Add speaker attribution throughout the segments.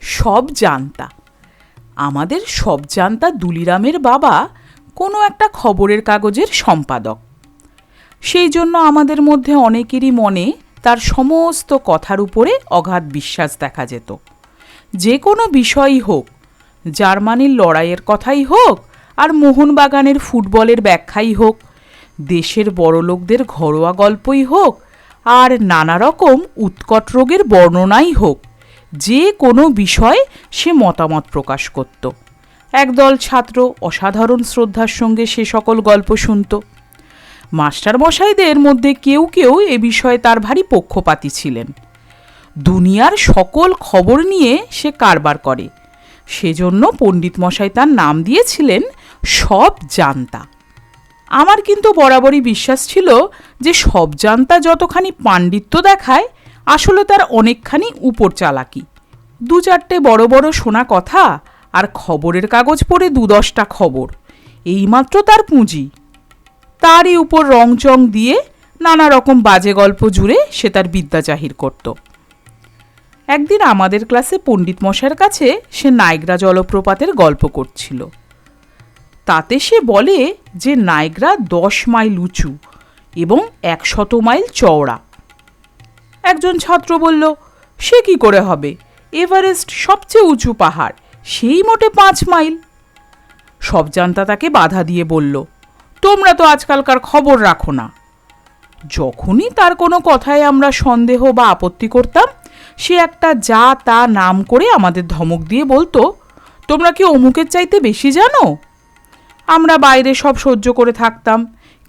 Speaker 1: সব জানতা। আমাদের সব জানতা দুলিরামের বাবা কোনো একটা খবরের কাগজের সম্পাদক। সেই জন্য আমাদের মধ্যে অনেকেরই মনে তার সমস্ত কথার উপরে অগাধ বিশ্বাস দেখা যেত। যে কোনো বিষয়ই হোক, জার্মানির লড়াইয়ের কথাই হোক আর মোহনবাগানের ফুটবলের ব্যাখ্যাই হোক, দেশের বড়লোকদের ঘরোয়া গল্পই হোক আর নানা রকম উৎকট রোগের বর্ণনাই হোক যে কোনো বিষয়ে সে মতামত প্রকাশ করত। একদল ছাত্র অসাধারণ শ্রদ্ধার সঙ্গে সে সকল গল্প শুনত। মাস্টারমশাইদের মধ্যে কেউ কেউ এ বিষয়ে তার ভারী পক্ষপাতী ছিলেন। দুনিয়ার সকল খবর নিয়ে সে কারবার করে। সেজন্য পণ্ডিত মশাই তার নাম দিয়েছিলেন সব জানতা। আমার কিন্তু বরাবরই বিশ্বাস ছিল যে সব জানতা যতখানি পাণ্ডিত্য দেখায় আসলে তার অনেকখানি উপর চালাকি। দু চারটে বড় বড় শোনা কথা আর খবরের কাগজ পড়ে দু দশটা খবর। এইমাত্র তার পুঁজি। তারই উপর রংচং দিয়ে নানা রকম বাজে গল্প জুড়ে সে তার বিদ্যা জাহির করত। একদিন আমাদের ক্লাসে পণ্ডিত মশাইয়ের কাছে সে নাইগ্রা জলপ্রপাতের গল্প করছিল। তাতে সে বলে যে নাইগ্রা দশ মাইল উঁচু এবং একশত মাইল চওড়া। একজন ছাত্র বলল, সে কি করে হবে? এভারেস্ট সবচেয়ে উঁচু পাহাড়, সেই মোটে পাঁচ মাইল। সব জানতা তাকে বাধা দিয়ে বলল, তোমরা তো আজকালকার খবর রাখো না। যখনই তার কোনো কথায় আমরা সন্দেহ বা আপত্তি করতাম, সে একটা যা তা নাম করে আমাদের ধমক দিয়ে বলতো, তোমরা কি অমুকের চাইতে বেশি জানো? আমরা বাইরে সব সহ্য করে থাকতাম,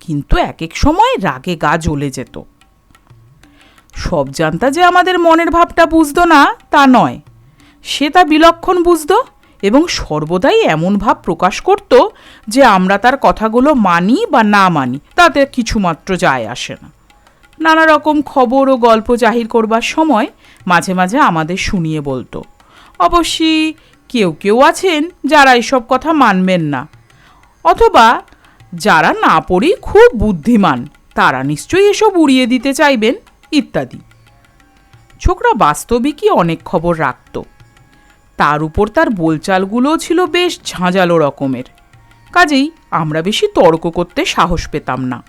Speaker 1: কিন্তু এক এক সময় রাগে গা জ্বলে যেত। সব জানতা যে আমাদের মনের ভাবটা বুঝতো না, তা নয়। সে তা বিলক্ষণ বুঝতো এবং সর্বদাই এমন ভাব প্রকাশ করত যে আমরা তার কথাগুলো মানি বা না মানি, তাতে কিছুমাত্র যায় আসে না। নানা রকম খবর ও গল্প জাহির করবার সময় মাঝে মাঝে আমাদের শুনিয়ে বলতো। অবশ্যই কেউ কেউ আছেন যারা এসব কথা মানবেন না। অথবা যারা না পড়েই খুব বুদ্ধিমান, তারা নিশ্চয়ই এসব উড়িয়ে দিতে চাইবেন। ইত্যাদি। ছোকরা বাস্তবিকই অনেক খবর রাখত। তার উপর তার বোলচালগুলোও ছিল বেশ ঝাঁঝালো রকমের। কাজেই আমরা বেশি তর্ক করতে সাহস পেতাম না।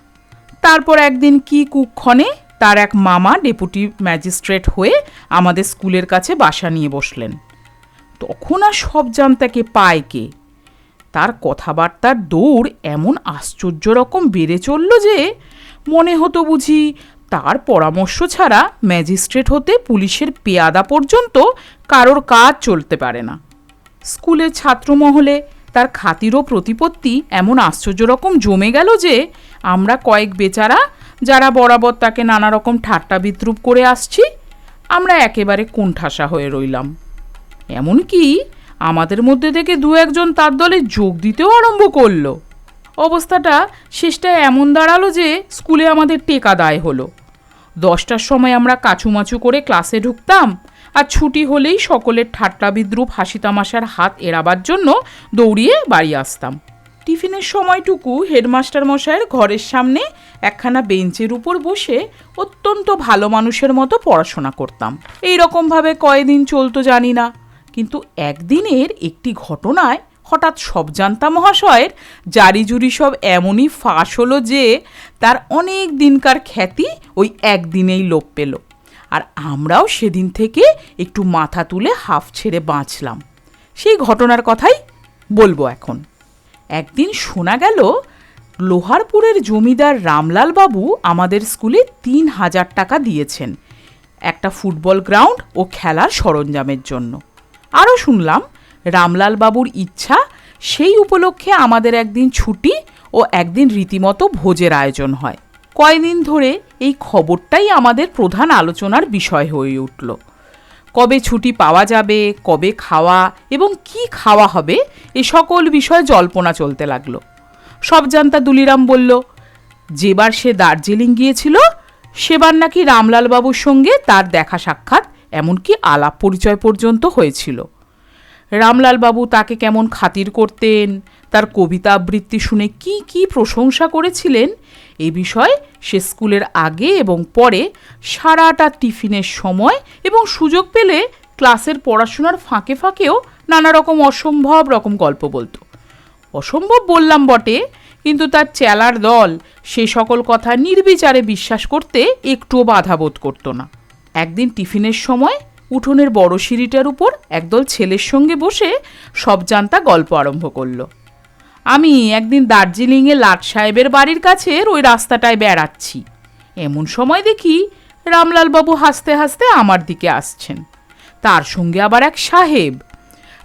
Speaker 1: তারপর একদিন কি কুক্ষণে তার এক মামা ডেপুটি ম্যাজিস্ট্রেট হয়ে আমাদের স্কুলের কাছে বাসা নিয়ে বসলেন। তখন আর সব জানতাকে পায় কে? তার কথাবার্তার দৌড় এমন আশ্চর্য রকম বেড়ে চলল যে মনে হতো বুঝি তার পরামর্শ ছাড়া ম্যাজিস্ট্রেট হতে পুলিশের পেয়াদা পর্যন্ত কারোর কাজ চলতে পারে না। স্কুলের ছাত্রমহলে তার খাতির ও প্রতিপত্তি এমন আশ্চর্য রকম জমে গেল যে আমরা কয়েক বেচারা যারা বরাবর তাকে নানা রকম ঠাট্টা বিদ্রুপ করে আসছি, আমরা একেবারে কোণঠাসা হয়ে রইলাম। এমনকি আমাদের মধ্যে থেকে দু একজন তার দলে যোগ দিতেও আরম্ভ করল। অবস্থাটা শেষটায় এমন দাঁড়াল যে স্কুলে আমাদের টেকা দায় হলো। দশটার সময় আমরা কাচুমাচু করে ক্লাসে ঢুকতাম, আর ছুটি হলেই সকলের ঠাট্টা বিদ্রুপ হাসি তামাশার হাত এড়াবার জন্য দৌড়িয়ে বাড়ি আসতাম। টিফিনের সময়টুকু হেডমাস্টার মশাইয়ের ঘরের সামনে একখানা বেঞ্চের উপর বসে অত্যন্ত ভালো মানুষের মতো পড়াশোনা করতাম। এই রকমভাবে কয়দিন চলতো জানি না, কিন্তু একদিনের একটি ঘটনায় হঠাৎ সব জানতা মহাশয়ের। জারি জুরি সব এমনই ফাঁস হলো যে, তার অনেক দিনকার খ্যাতি ওই একদিনেই লোপ পেল। আর আমরাও সেদিন থেকে একটু মাথা তুলে হাফ ছেড়ে বাঁচলাম। সেই ঘটনার কথাই বলব এখন। একদিন শোনা গেল, লোহারপুরের জমিদার রামলাল বাবু আমাদের স্কুলে তিন হাজার টাকা দিয়েছেন, একটা ফুটবল গ্রাউন্ড ও খেলার সরঞ্জামের জন্য। আরও শুনলাম রামলাল বাবুর ইচ্ছা, সেই উপলক্ষে আমাদের একদিন ছুটি ও একদিন রীতিমতো ভোজের আয়োজন হয়। কয়দিন ধরে এই খবরটাই আমাদের প্রধান আলোচনার বিষয় হয়ে উঠল। কবে ছুটি পাওয়া যাবে, কবে খাওয়া এবং কি খাওয়া হবে, এ সকল বিষয়ে জল্পনা চলতে লাগল। সব জানতা দুলিরাম বলল, যেবার সে দার্জিলিং গিয়েছিল, সেবার নাকি রামলাল বাবুর সঙ্গে তার দেখা সাক্ষাৎ, এমনকি আলাপ পরিচয় পর্যন্ত হয়েছিল। রামলাল বাবু তাকে কেমন খাতির করতেন? তার কবিতা আবৃত্তি শুনে কি কি প্রশংসা করেছিলেন? এ বিষয়ে সে স্কুলের আগে এবং পরে সারাটা টিফিনের সময় এবং সুযোগ পেলে ক্লাসের পড়াশোনার ফাঁকে ফাঁকেও নানা রকম অসম্ভব রকম গল্প বলতো। অসম্ভব বললাম বটে, কিন্তু তার চেলার দল সে সকল কথা নির্বিচারে বিশ্বাস করতে একটুও বাধা বোধ করতো না। একদিন টিফিনের সময় উঠোনের বড় সিঁড়িটার উপর একদল ছেলের সঙ্গে বসে সব জানতা গল্প আরম্ভ করল। আমি একদিন দার্জিলিংয়ে লাট সাহেবের বাড়ির কাছের ওই রাস্তাটায় বেড়াচ্ছি। এমন সময় দেখি রামলালবাবু হাসতে হাসতে আমার দিকে আসছেন। তার সঙ্গে আবার এক সাহেব।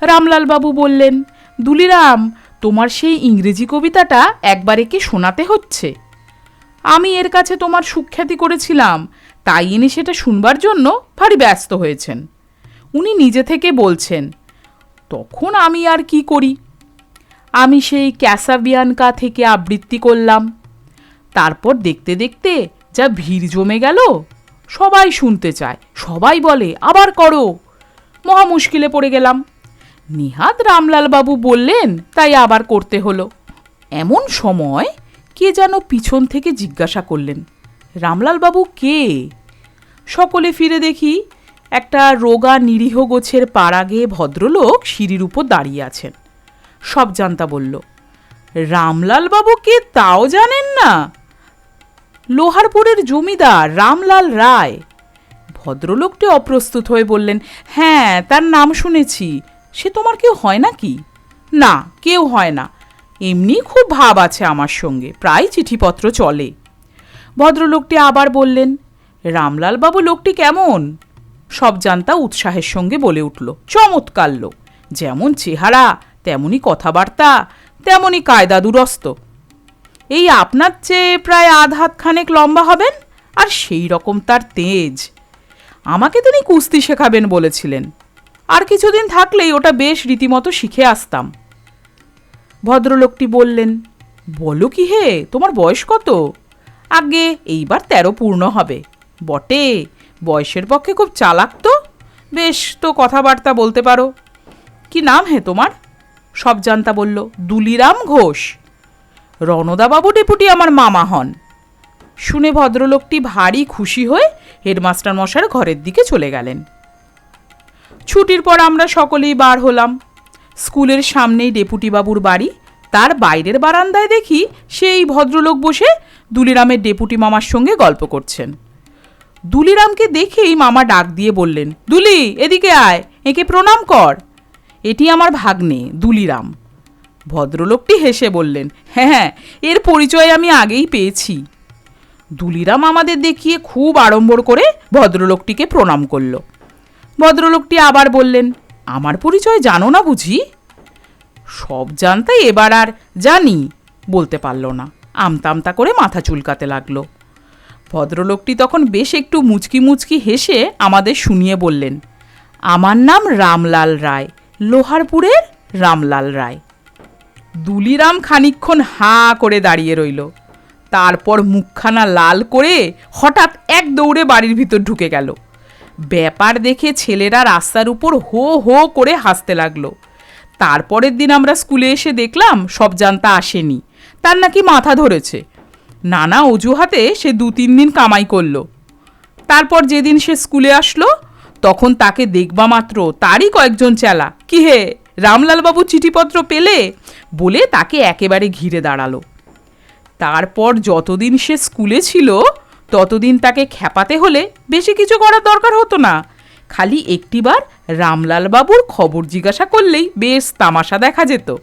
Speaker 1: রামলালবাবু বললেন, দুলিরাম, তোমার সেই ইংরেজি কবিতাটা একবার একে শোনাতে হচ্ছে। আমি এর কাছে তোমার সুখ্যাতি করেছিলাম। তাই ইনি সেটা শুনবার জন্য ভারী ব্যস্ত হয়েছেন। উনি নিজে থেকে বলছেন, তখন আমি আর কি করি? আমি সেই ক্যাসাবিয়ানকা থেকে আবৃত্তি করলাম। তারপর দেখতে দেখতে যা ভিড় জমে গেল, সবাই শুনতে চায়, সবাই বলে, আবার করো। মহা মুশকিলে পড়ে গেলাম। নিহাত রামলালবাবু বললেন, তাই আবার করতে হলো। এমন সময় কে যেন পিছন থেকে জিজ্ঞাসা করলেন, রামলালবাবু কে? সকলে ফিরে দেখি একটা রোগা নিরীহ গোছের পাড়াগে ভদ্রলোক সিঁড়ির উপর দাঁড়িয়ে আছেন। সব জানতা বলল রামলাল বাবু কে তাও জানেন না? লোহারপুরের জমিদার রামলাল রায়। ভদ্রলোকটি অপ্রস্তুত হয়ে বললেন হ্যাঁ তার নাম শুনেছি, সে তোমার কেউ হয় নাকি? না, কেউ হয় না। এমনি খুব ভাব আছে আমার সঙ্গে, প্রায় চিঠিপত্র চলে। ভদ্রলোকটি আবার বললেন, রামলাল বাবু, লোকটি কেমন? সব জানতা উৎসাহের সঙ্গে বলে উঠল, চমৎকার লোক, যেমন চেহারা তেমনই কথাবার্তা তেমনই কায়দা দুরস্ত। এই আপনার চেয়ে প্রায় আধ হাত খানেক লম্বা হবেন, আর সেই রকম তার তেজ। আমাকে তিনি কুস্তি শেখাবেন বলেছিলেন। আর কিছুদিন থাকলেই ওটা বেশ রীতিমতো শিখে আসতাম। ভদ্রলোকটি বললেন, বলো কি হে, তোমার বয়স কত? আগে এইবার তেরো পূর্ণ হবে। বটে, বয়সের পক্ষে খুব চালাক তো? বেশ, তো কথাবার্তা বলতে পারো। কি নাম হে তোমার? সব জানতা বলল, দুলিরাম ঘোষ। রণদাবাবু ডেপুটি আমার মামা হন। শুনে ভদ্রলোকটি ভারী খুশি হয়ে হেডমাস্টার মশার ঘরের দিকে চলে গেলেন। ছুটির পর আমরা সকলেই বার হলাম। স্কুলের সামনেই ডেপুটিবাবুর বাড়ি। তার বাইরের বারান্দায় দেখি সেই ভদ্রলোক বসে দুলিরামের ডেপুটি মামার সঙ্গে গল্প করছেন। দুলিরামকে দেখেই মামা ডাক দিয়ে বললেন, দুলি, এদিকে আয়, একে প্রণাম কর। এটি আমার ভাগ্নে, দুলিরাম। ভদ্রলোকটি হেসে বললেন হ্যাঁ হ্যাঁ এর পরিচয় আমি আগেই পেয়েছি। দুলিরাম আমাদের দেখিয়ে খুব আড়ম্বর করে ভদ্রলোকটিকে প্রণাম করল। ভদ্রলোকটি আবার বললেন আমার পরিচয় জানো না বুঝি? সব জানতাই এবার আর জানি, বলতে পারল না। আমতামতা করে মাথা চুলকাতে লাগল। ভদ্রলোকটি তখন বেশ একটু মুচকি মুচকি হেসে আমাদের শুনিয়ে বললেন, আমার নাম রামলাল রায়, লোহারপুরের রামলাল রায়। দুলিরাম খানিক্ষণ হাঁ করে দাঁড়িয়ে রইল। তারপর মুখখানা লাল করে হঠাৎ এক দৌড়ে বাড়ির ভিতর ঢুকে গেল। ব্যাপার দেখে ছেলেরা রাস্তার উপর হো হো করে হাসতে লাগল। তারপরের দিন আমরা স্কুলে এসে দেখলাম সব জানতা আসেনি। তার নাকি মাথা ধরেছে। নানা অজুহাতে সে দু তিন দিন কামাই করল। তারপর যেদিন সে স্কুলে আসলো, তখন তাকে দেখবা মাত্র তারই কয়েকজন চেলা। কি হে, রামলালবাবু চিঠিপত্র পেলে? বলে তাকে একেবারে ঘিরে দাঁড়াল। তারপর যতদিন সে স্কুলে ছিল ততদিন তাকে খেপাতে হলে বেশি কিছু করার দরকার হতো না। খালি একটিবার রামলালবাবুর খবর জিজ্ঞাসা করলেই বেশ তামাশা দেখা যেত।